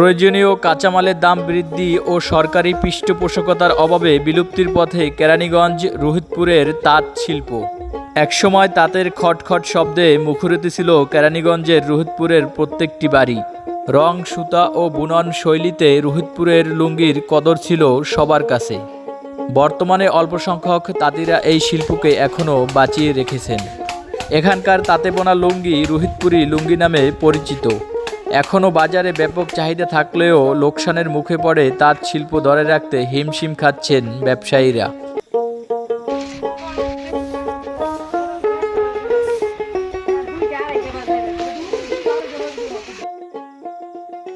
প্রয়োজনীয় কাঁচামালের দাম বৃদ্ধি ও সরকারি পৃষ্ঠপোষকতার অভাবে বিলুপ্তির পথে কেরানীগঞ্জ, রোহিতপুরের তাঁত শিল্প। একসময় তাঁতের খটখট শব্দে মুখরিত ছিল কেরানীগঞ্জের রোহিতপুরের প্রত্যেকটি বাড়ি। রং, সুতা ও বুনন শৈলীতে রোহিতপুরের লুঙ্গির কদর ছিল সবার কাছে। বর্তমানে অল্প সংখ্যক তাঁতিরা এই শিল্পকে এখনও বাঁচিয়ে রেখেছেন। এখানকার তাঁতে বোনা লুঙ্গি রোহিতপুরি লুঙ্গি নামে পরিচিত। এখনও বাজারে ব্যাপক চাহিদা থাকলেও লোকসানের মুখে পড়ে তাঁত শিল্প ধরে রাখতে হিমশিম খাচ্ছেন ব্যবসায়ীরা।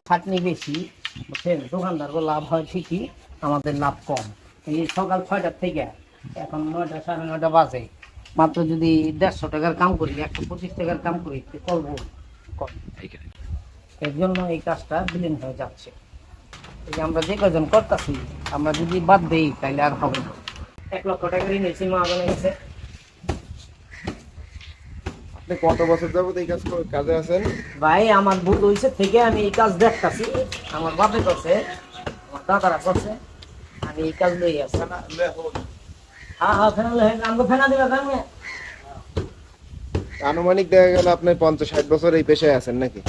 খাটনি বেশি বুঝছেন দোকানদার লাভ হয় ঠিকই আমাদের লাভ কম। এই সকাল ছয়টার থেকে এখন নয়টা সাড়ে নয়টা বাজে। মাত্র যদি দেড়শো টাকার কাম করি একশো পঁচিশ টাকার কাম করি করব। কম। এর জন্য এই কাজটা বিলীন হয়ে যাচ্ছে। এই আমরা যে কজন করতেছি আমরা যদি বাদ দেই তাহলে আর হবে না। এক লক্ষ টাকা ঋণ এসে মা গেছে। আপনি কত বছর যাবত এই কাজ কাজে আছেন? ভাই আমার ভুল হয়েছে থেকে আমি এই কাজ দেখতাছি। আমার বাপে করছে আমার দাদারা করছে আমি এই কাজ লই আসছি হ্যাঁ হ্যাঁ ফেনা লই আমাকে ফেনা দিবে কেন আনুমানিক দেখা গেল আপনি পঞ্চাশ ষাট বছর এই পেশায় আছেন নাকি?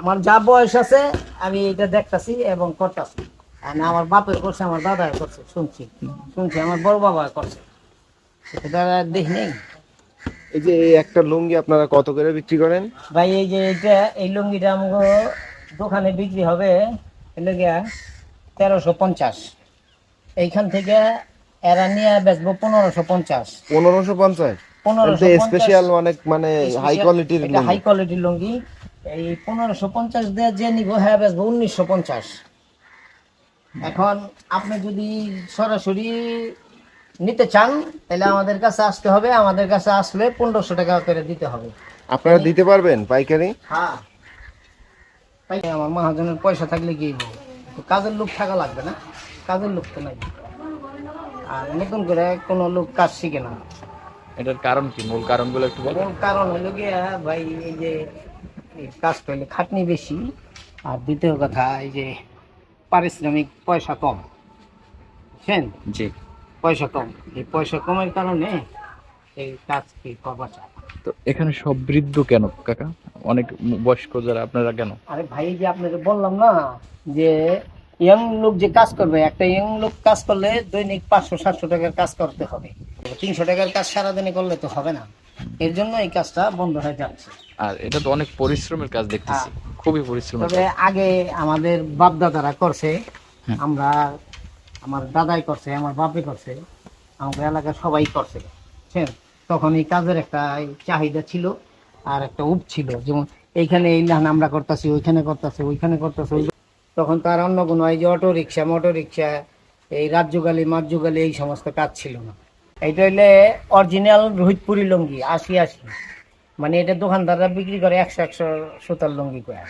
আমার যা বয়স আছে আমি এটা দেখতাছি এবং করতাছি। আর আমার বাপের করছে আমার দাদা করছে শুনছি। শুনছি আমার বড় বাবা করছে। দেখি নেই। এই যে এই একটা লুঙ্গি আপনারা কত করে বিক্রি করেন? ভাই এই যে এটা এই লুঙ্গিটা আমাকে দোকানে বিক্রি হবে গিয়া তেরোশো পঞ্চাশ। এইখান থেকে এরা নিয়ে বেচবো পনেরোশো পঞ্চাশ। পনেরোশো পঞ্চাশ? পনেরোশো স্পেশাল অনেক মানে হাই কোয়ালিটির হাই কোয়ালিটির লুঙ্গি। এই পনেরোশো পঞ্চাশ দিয়ে যে নিব হ্যাঁ বেচবো উনিশশো পঞ্চাশ। এখন আপনি যদি সরাসরি নিতে চান তাহলে আমাদের কাছে আসতে হবে। আমাদের কাছে আসলে পনেরোশো টাকা করে দিতে হবে। আপনারা দিতে পারবেন পাইকারি? হ্যাঁ। তাই আমার মহাজনের পয়সা থাকলে কি কাজের লোক থাকা লাগবে না? কাজের লোক তো নাই। আর নতুন করে কোনো লোক কাজ শিখে না। এটার কারণ কি? মূল কারণগুলো একটু বলবেন মূল কারণ হলো গিয়া ভাই এই যে কাজ করলে খাটনি বেশি। আর দ্বিতীয় কথা এই যে পারিশ্রমিক পয়সা কম বুঝছেন? জি। পয়সা কম এই পয়সা কমের কারণে এই কাজ কি করবা চায় তো এখানে সব বৃদ্ধ কেন কাকা? অনেক বয়স্ক যারা আপনারা কেন? আরে ভাই যে আপনাকে বললাম না যে ইয়াং লোক যে কাজ করবে একটা ইয়াং লোক কাজ করলে দৈনিক পাঁচশো সাতশো টাকার কাজ করতে হবে। তিনশো টাকার কাজ সারাদিনে করলে তো হবে না। এর জন্য এই কাজটা বন্ধ হয়ে যাচ্ছে। আর এটা তো অনেক পরিশ্রমের কাজ দেখতেছি। খুবই পরিশ্রমের তবে আগে আমাদের বাপ দাদারা করছে হ্যাঁ। আমরা আমার দাদাই করছে আমার বাপে করছে আমাদের এলাকার সবাই করছে। বুঝছেন তখন এই কাজের একটা চাহিদা ছিল আর একটা উপ ছিল। যেমন এইখানে এই লাহান আমরা করতেছি ওইখানে করতেছি ওইখানে করতেছি তখন তার অন্য কোনো এই যে অটো রিক্সা মোটর রিক্সা এই রাজ্যগালি মার্যগালি এই সমস্ত কাজ ছিল না। এইটা হইলে অরিজিনাল রোহিতপুরি লুঙ্গি, আশি আশি। মানে এটা দোকানদাররা বিক্রি করে একশো একশো সুতার লুঙ্গি করে।